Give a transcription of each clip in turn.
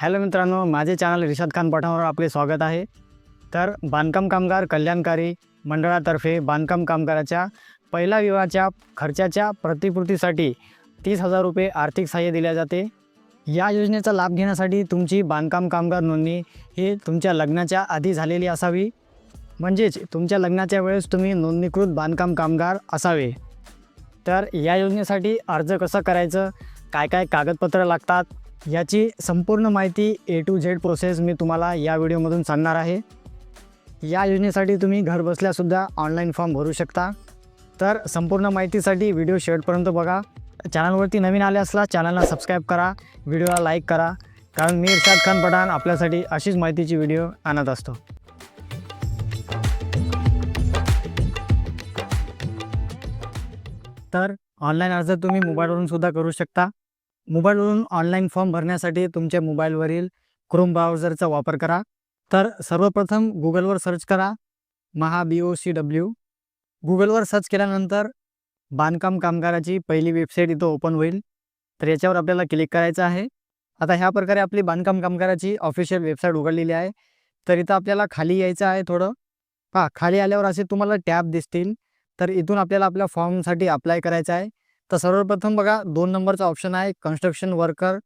Hello मित्रांनो माझे channel Rishad Khan पठाणवर आपले स्वागत आहे. तर बांधकाम कामगार कल्याणकारी मंडळातर्फे बांधकाम कामगाराच्या पहिला विवाहाच्या खर्चाच्या प्रतिपूर्तीसाठी तीस हजार रुपये आर्थिक सहाय्य दिले जाते. या योजनेचा लाभ घेण्यासाठी तुमची बांधकाम कामगार नोंदणी ही तुमच्या लग्नाच्या आधी झालेली असावी. म्हणजेच तुमच्या लग्नाच्या वेळेस तुम्ही नोंदणीकृत बांधकाम कामगार असावे. तर या योजनेसाठी अर्ज कसं करायचं? काय काय कागदपत्र लागतात? याची संपूर्ण माहिती ए टू झेड प्रोसेस मी तुम्हाला या व्हिडिओमधून सांगणार आहे. या योजनेसाठी तुम्ही घरबसल्यासुद्धा ऑनलाईन फॉर्म भरू शकता. तर संपूर्ण माहितीसाठी व्हिडिओ शेवटपर्यंत बघा. चॅनलवरती नवीन आले असला चॅनलला सबस्क्राईब करा व्हिडिओला लाईक करा. कारण मी इर्शाद खान पठाण आपल्यासाठी अशीच माहितीची व्हिडिओ आणत असतो. तर ऑनलाईन अर्ज तुम्ही मोबाईलवरून सुद्धा करू शकता. मोबाईलवरून ऑनलाईन फॉर्म भरण्यासाठी तुमच्या मोबाईलवरील क्रोम ब्राउझरचा वापर करा. तर सर्वप्रथम गुगलवर सर्च करा Maha B O C W गुगलवर सर्च केल्यानंतर बांधकाम कामगाराची पहिली वेबसाईट इथं ओपन होईल. तर याच्यावर आपल्याला क्लिक करायचं आहे. आता ह्या प्रकारे आपली बांधकाम कामगाराची ऑफिशियल वेबसाईट उघडलेली आहे. तर इथं आपल्याला खाली यायचं आहे थोडं. पहा खाली आल्यावर असे तुम्हाला टॅब दिसतील. तर इथून आपल्याला आपल्या फॉर्मसाठी अप्लाय करायचं आहे. तर सर्वप्रथम बघा दोन नंबरचा ऑप्शन आहे construction worker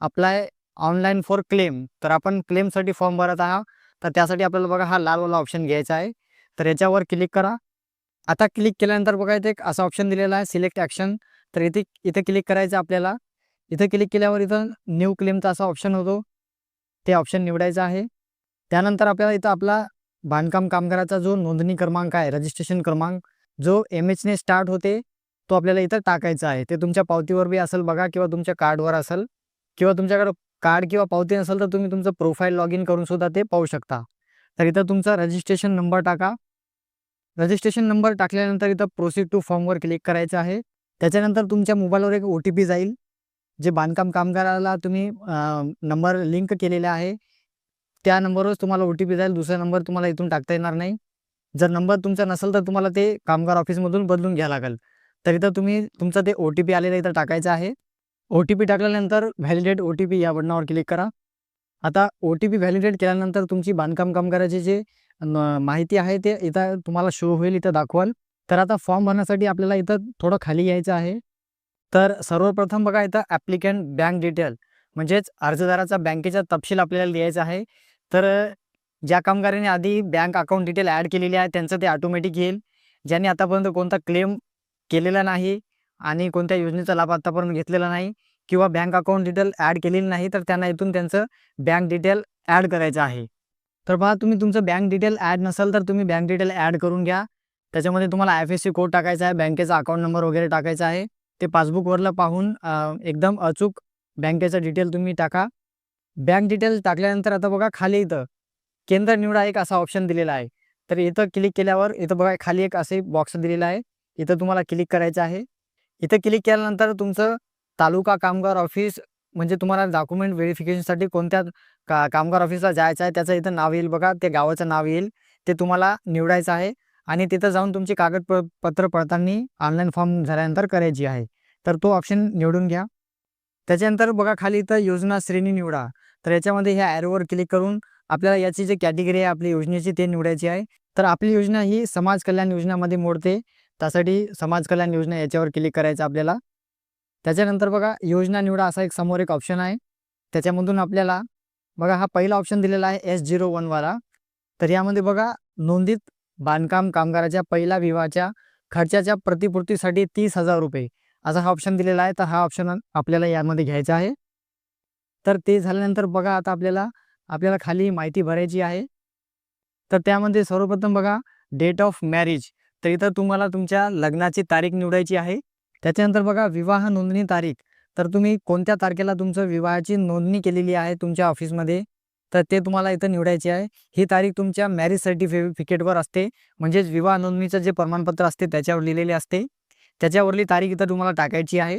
apply online for claim तर आपण क्लेमसाठी फॉर्म भरत आहात. तर त्यासाठी आपल्याला बघा हा लालवाला ऑप्शन घ्यायचा आहे. तर याच्यावर क्लिक करा. आता क्लिक केल्यानंतर बघा इथे एक असा ऑप्शन दिलेला आहे सिलेक्ट ॲक्शन तर इथे इथे क्लिक करायचं आपल्याला. इथं क्लिक केल्यावर इथं न्यू क्लेमचा असा ऑप्शन होतो. ते ऑप्शन निवडायचं आहे. त्यानंतर आपल्याला इथं आपला बांधकाम कामगाराचा जो नोंदणी क्रमांक आहे रजिस्ट्रेशन क्रमांक जो एम एचने स्टार्ट होते तो आपल्याला इथं टाकायचा आहे. ते तुमच्या पावतीवर बी असेल बघा किंवा तुमच्या कार्डवर असेल किंवा तुमच्याकडं कार्ड किंवा पावती नसेल तर तुम्ही तुमचं प्रोफाईल लॉग इन करून सुद्धा ते पाहू शकता. तर इथं तुमचा रजिस्ट्रेशन नंबर टाका. रजिस्ट्रेशन नंबर टाकल्यानंतर इथं प्रोसीड टू फॉर्मवर क्लिक करायचं आहे. त्याच्यानंतर तुमच्या मोबाईलवर एक ओ टी पी जाईल. जे बांधकाम कामगाराला तुम्ही नंबर लिंक केलेला आहे. त्या नंबरवरच तुम्हाला ओ टी पी जाईल. दुसरा नंबर तुम्हाला इथून टाकता येणार नाही. जर नंबर तुमचा नसेल तर तुम्हाला ते कामगार ऑफिसमधून बदलून घ्यावं लागेल. तर इथं तुम्ही तुमचं ते ओ टी पी आलेलं इथं टाकायचं आहे. ओ टी पी टाकल्यानंतर व्हॅलिडेट ओ टी पी या बटनावर क्लिक करा. आता ओ टी पी व्हॅलिडेट केल्यानंतर तुमची बांधकाम कामगाराची जे माहिती आहे ते इथं तुम्हाला शो होईल इथं दाखवाल. तर आता फॉर्म भरण्यासाठी आपल्याला इथं थोडं खाली यायचं आहे. तर सर्वप्रथम बघा इथं ॲप्लिकंट बँक डिटेल म्हणजेच अर्जदाराचा बँकेचा तपशील आपल्याला लिहायचा आहे. तर ज्या कामगारांनी आधी बँक अकाउंट डिटेल ॲड केलेली आहे त्यांचं ते ऑटोमॅटिक येईल. ज्यांनी आतापर्यंत कोणता क्लेम केलेला नाही आणि कोणत्या योजनेचा लाभ आतापर्यंत घेतलेला नाही किंवा बँक अकाउंट डिटेल ॲड केलेली नाही तर त्यांना इथून त्यांचं बँक डिटेल ॲड करायचं आहे. तर पहा तुम्ही तुमचं बँक डिटेल ॲड नसेल तर तुम्ही बँक डिटेल ॲड करून घ्या. त्याच्यामध्ये तुम्हाला I F S C code टाकायचा आहे बँकेचा अकाउंट नंबर वगैरे टाकायचा आहे. ते पासबुकवरलं पाहून एकदम अचूक बँकेचं डिटेल तुम्ही टाका. बँक डिटेल टाकल्यानंतर आता बघा खाली इथं केंद्र निवडा एक असा ऑप्शन दिलेला आहे. तर इथं क्लिक केल्यावर इथं बघा खाली एक असे बॉक्स दिलेला आहे. इथं तुम्हाला क्लिक करायचं आहे. इथं क्लिक केल्यानंतर तुमचं तालुका कामगार ऑफिस म्हणजे तुम्हाला डॉक्युमेंट व्हेरिफिकेशनसाठी कोणत्या का कामगार ऑफिसला जायचं आहे त्याचं इथं नाव येईल बघा. ते गावाचं नाव येईल. ते तुम्हाला निवडायचं आहे आणि तिथं जाऊन तुमची कागद प पत्र पडताळणी ऑनलाईन फॉर्म झाल्यानंतर करायची आहे. तर तो ऑप्शन निवडून घ्या. त्याच्यानंतर बघा खाली इथं योजना श्रेणी निवडा. तर याच्यामध्ये ह्या ॲरोवर क्लिक करून आपल्याला याची जी कॅटेगरी आहे आपली योजनेची ते निवडायची आहे. तर आपली योजना ही समाज कल्याण योजनामध्ये मोडते. त्यासाठी समाज कल्याण योजना याच्यावर क्लिक करायचं आपल्याला. त्याच्यानंतर बघा योजना निवडा असा एक समोर एक ऑप्शन आहे. त्याच्यामधून आपल्याला बघा हा पहिला ऑप्शन दिलेला आहे एस झिरो वनवाला तर यामध्ये बघा नोंदीत बांधकाम कामगाराच्या पहिला विवाहाच्या खर्चाच्या प्रतिपूर्तीसाठी तीस हजार रुपये असा हा ऑप्शन दिलेला आहे. तर हा ऑप्शन आपल्याला यामध्ये घ्यायचा आहे. तर ते झाल्यानंतर बघा आता आपल्याला आपल्याला खाली माहिती भरायची आहे. तर त्यामध्ये सर्वप्रथम बघा डेट ऑफ मॅरेज तर इथं तुम्हाला तुमच्या लग्नाची तारीख निवडायची आहे. त्याच्यानंतर बघा विवाह नोंदणी तारीख. तर तुम्ही कोणत्या तारखेला तुमचं विवाहाची नोंदणी केलेली आहे तुमच्या ऑफिसमध्ये? तर ते तुम्हाला इथं निवडायची आहे. ही तारीख तुमच्या मॅरेज सर्टिफिकेटवर असते. म्हणजेच विवाह नोंदणीचं जे प्रमाणपत्र असते त्याच्यावर लिहिलेले असते. त्याच्यावरली तारीख इथं तुम्हाला टाकायची आहे.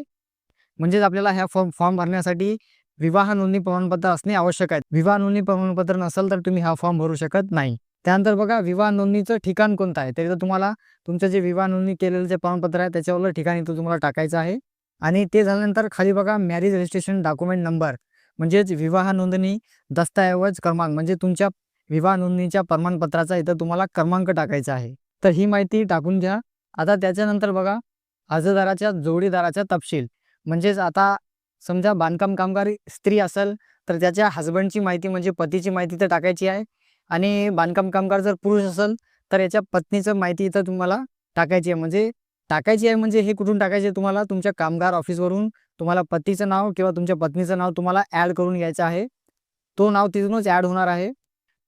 म्हणजेच आपल्याला ह्या फॉर्म फॉर्म भरण्यासाठी विवाह नोंदणी प्रमाणपत्र असणे आवश्यक आहे. विवाह नोंदणी प्रमाणपत्र नसेल तर तुम्ही हा फॉर्म भरू शकत नाही. त्यानंतर बघा विवाह नोंदणीचं ठिकाण कोणतं आहे? तर इथं तुम्हाला तुमचं जे विवाह नोंदणी केलेलं जे प्रमाणपत्र आहे त्याच्यावरलं ठिकाण इथं तुम्हाला टाकायचं आहे. आणि ते झाल्यानंतर खाली बघा मॅरेज रजिस्ट्रेशन डॉक्युमेंट नंबर म्हणजेच विवाह नोंदणी दस्तऐवज क्रमांक म्हणजे तुमच्या विवाह नोंदणीच्या प्रमाणपत्राचा इथं तुम्हाला क्रमांक टाकायचा आहे. तर ही माहिती टाकून घ्या. आता त्याच्यानंतर बघा अर्जदाराच्या जोडीदाराचा तपशील. म्हणजेच आता समजा बांधकाम कामगार स्त्री असेल तर त्याच्या हजबंडची माहिती म्हणजे पतीची माहिती तर टाकायची आहे. आणि बांधकाम कामगार जर पुरुष असेल तर याच्या पत्नीचं माहिती इथं तुम्हाला टाकायची आहे. म्हणजे टाकायची आहे म्हणजे हे कुठून टाकायचे तुम्हाला? तुमच्या कामगार ऑफिसवरून तुम्हाला पतीचं नाव किंवा तुमच्या पत्नीचं नाव तुम्हाला ॲड करून घ्यायचं आहे. तो नाव तिथूनच ॲड होणार आहे.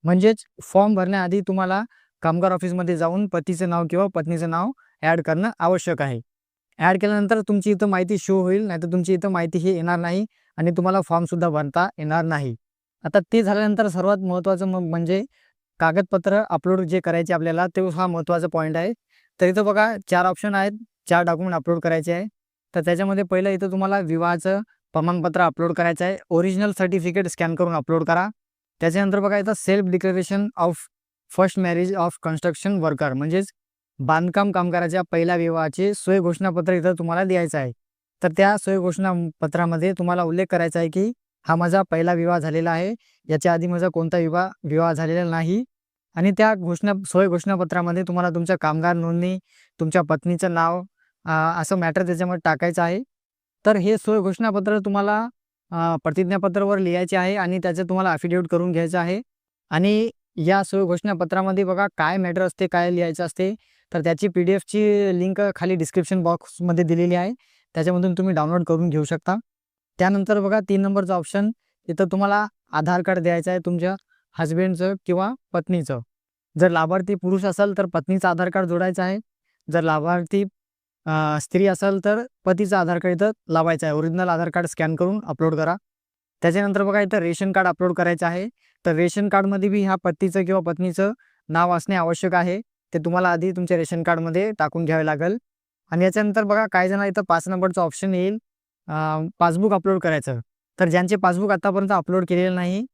म्हणजेच फॉर्म भरण्याआधी तुम्हाला कामगार ऑफिसमध्ये जाऊन पतीचं नाव किंवा पत्नीचं नाव ॲड करणं आवश्यक आहे. ॲड केल्यानंतर तुमची इथं माहिती शो होईल नाहीतर तुमची इथं माहिती ही येणार नाही आणि तुम्हाला फॉर्मसुद्धा भरता येणार नाही. आता ते झाल्यानंतर सर्वात महत्त्वाचं मग म्हणजे कागदपत्र अपलोड जे करायचे आपल्याला ते हा महत्त्वाचा पॉईंट आहे. तर इथं बघा चार ऑप्शन आहेत. चार डॉक्युमेंट अपलोड करायचे आहे. तर त्याच्यामध्ये पहिलं इथं तुम्हाला विवाहाचं प्रमाणपत्र अपलोड करायचं आहे. ओरिजिनल सर्टिफिकेट स्कॅन करून अपलोड करा. त्याच्यानंतर बघा इथं self declaration of first marriage of construction worker म्हणजेच बांधकाम कामगाराच्या पहिल्या विवाहाचे सोय घोषणापत्र इथं तुम्हाला द्यायचं आहे. तर त्या सोय घोषणापत्रामध्ये तुम्हाला उल्लेख करायचा आहे की हा माझा पहिला विवाह झालेला आहे. याच्या आधी माझा कोणता विवाह विवाह झालेला नाही. आणि त्या घोषणा सोय घोषणापत्रामध्ये तुम्हाला तुमच्या कामगार नोंदणी तुमच्या पत्नीचं नाव असं मॅटर त्याच्यामध्ये टाकायचं आहे. तर हे सोय घोषणापत्र तुम्हाला प्रतिज्ञापत्रावर लिहायचे आहे आणि त्याचं तुम्हाला अफिडेविट करून घ्यायचं आहे. आणि या सोय घोषणापत्रामध्ये बघा काय मॅटर असते काय लिहायचं असते तर त्याची पी डी एफची लिंक खाली डिस्क्रिप्शन बॉक्समध्ये दिलेली आहे. त्याच्यामधून तुम्ही डाउनलोड करून घेऊ शकता. त्यानंतर बघा तीन नंबरचं ऑप्शन इथं तुम्हाला आधार कार्ड द्यायचं आहे तुमच्या हजबंडचं किंवा पत्नीचं. जर लाभार्थी पुरुष असेल तर पत्नीचं आधार कार्ड जोडायचं आहे. जर लाभार्थी स्त्री असेल तर पतीचं आधार कार्ड इथं लावायचं आहे. ओरिजिनल आधार कार्ड स्कॅन करून अपलोड करा. त्याच्यानंतर बघा इथं रेशन कार्ड अपलोड करायचं आहे. तर रेशन कार्डमध्ये बी ह्या पतीचं किंवा पत्नीचं नाव असणे आवश्यक आहे. ते तुम्हाला आधी तुमच्या रेशन कार्डमध्ये टाकून घ्यावे लागेल. आणि याच्यानंतर बघा काही जण इथं पाच नंबरचं ऑप्शन येईल. पासबुक अपलोड करायचं. तर ज्यांचे पासबुक आतापर्यंत अपलोड केलेलं नाही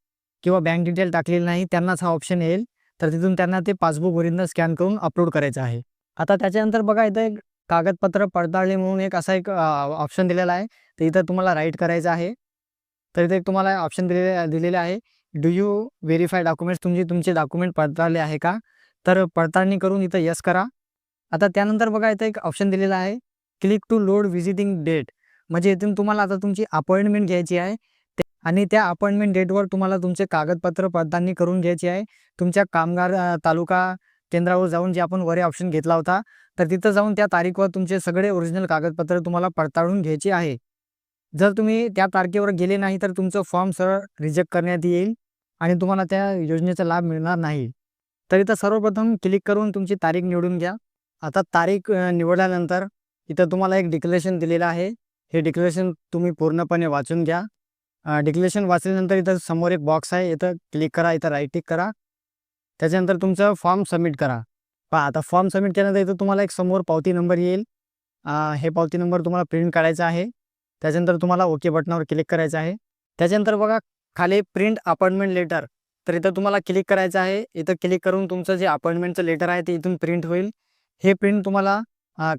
किंवा बँक डिटेल टाकलेले नाही त्यांनाच हा ऑप्शन येईल. तर तिथून त्यांना ते पासबुक ओरिजिनल स्कॅन करून अपलोड करायचं आहे. आता त्याच्यानंतर बघा इथं एक कागदपत्र पडताळणी म्हणून एक असा एक ऑप्शन दिलेला आहे. तर इथं तुम्हाला राईट करायचं आहे. तर इथे एक तुम्हाला ऑप्शन दिलेले दिलेले आहे. Do you verify documents? तुमची तुमचे डॉक्युमेंट पडताळले आहे का? तर पडताळणी करून इथं यस करा. आता त्यानंतर बघा इथं एक ऑप्शन दिलेला आहे. Click to load visiting date. म्हणजे इथून तुम्हाला आता तुमची अपॉइंटमेंट घ्यायची आहे. आणि त्या अपॉइंटमेंट डेटवर तुम्हाला तुमचे कागदपत्र पडताळणी करून घ्यायची आहे. तुमच्या कामगार तालुका केंद्रावर जाऊन जे आपण वरे ऑप्शन घेतला होता तर तिथं जाऊन त्या तारीखवर तुमचे सगळे ओरिजिनल कागदपत्र तुम्हाला पडताळून घ्यायचे आहे. जर तुम्ही त्या तारखेवर गेले नाही तर तुमचं फॉर्म सरळ रिजेक्ट करण्यात येईल आणि तुम्हाला त्या योजनेचा लाभ मिळणार नाही. तर इथं सर्वप्रथम क्लिक करून तुमची तारीख निवडून घ्या. आता तारीख निवडल्यानंतर इथं तुम्हाला एक डिक्लेरेशन दिलेलं आहे. हे डिक्लेरेशन तुम्ही पूर्णपणे वाचून घ्या. डिक्लेरेशन वाचल्यानंतर इथं समोर एक बॉक्स आहे. इथं क्लिक करा इथं राईट क्लिक करा. त्याच्यानंतर तुमचं फॉर्म सबमिट करा. पहा आता फॉर्म सबमिट केल्यानंतर इथं तुम्हाला एक समोर पावती नंबर येईल. हे पावती नंबर तुम्हाला प्रिंट काढायचा आहे. त्याच्यानंतर तुम्हाला ओके बटनावर क्लिक करायचं आहे. त्याच्यानंतर बघा खाली प्रिंट अपॉइंटमेंट लेटर तर इथं तुम्हाला क्लिक करायचं आहे. इथं क्लिक करून तुमचं जे अपॉइंटमेंटचं लेटर आहे ते इथून प्रिंट होईल. हे प्रिंट तुम्हाला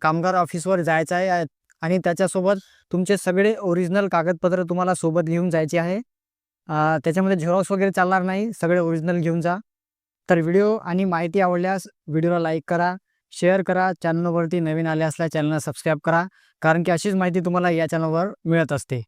कामगार ऑफिसवर जायचं आहे. आणि त्याच्यासोबत तुमचे सगळे ओरिजिनल कागदपत्र तुम्हाला सोबत घेऊन जायचे आहे. त्याच्यामध्ये झेरॉक्स वगैरे चालणार नाही सगळे ओरिजिनल घेऊन जा. तर व्हिडिओ आणि माहिती आवडल्यास व्हिडिओला लाईक करा शेअर करा चॅनलवरती नवीन आले असल्या चॅनलला सबस्क्राईब करा. कारण की अशीच माहिती तुम्हाला या चॅनलवर मिळत असते.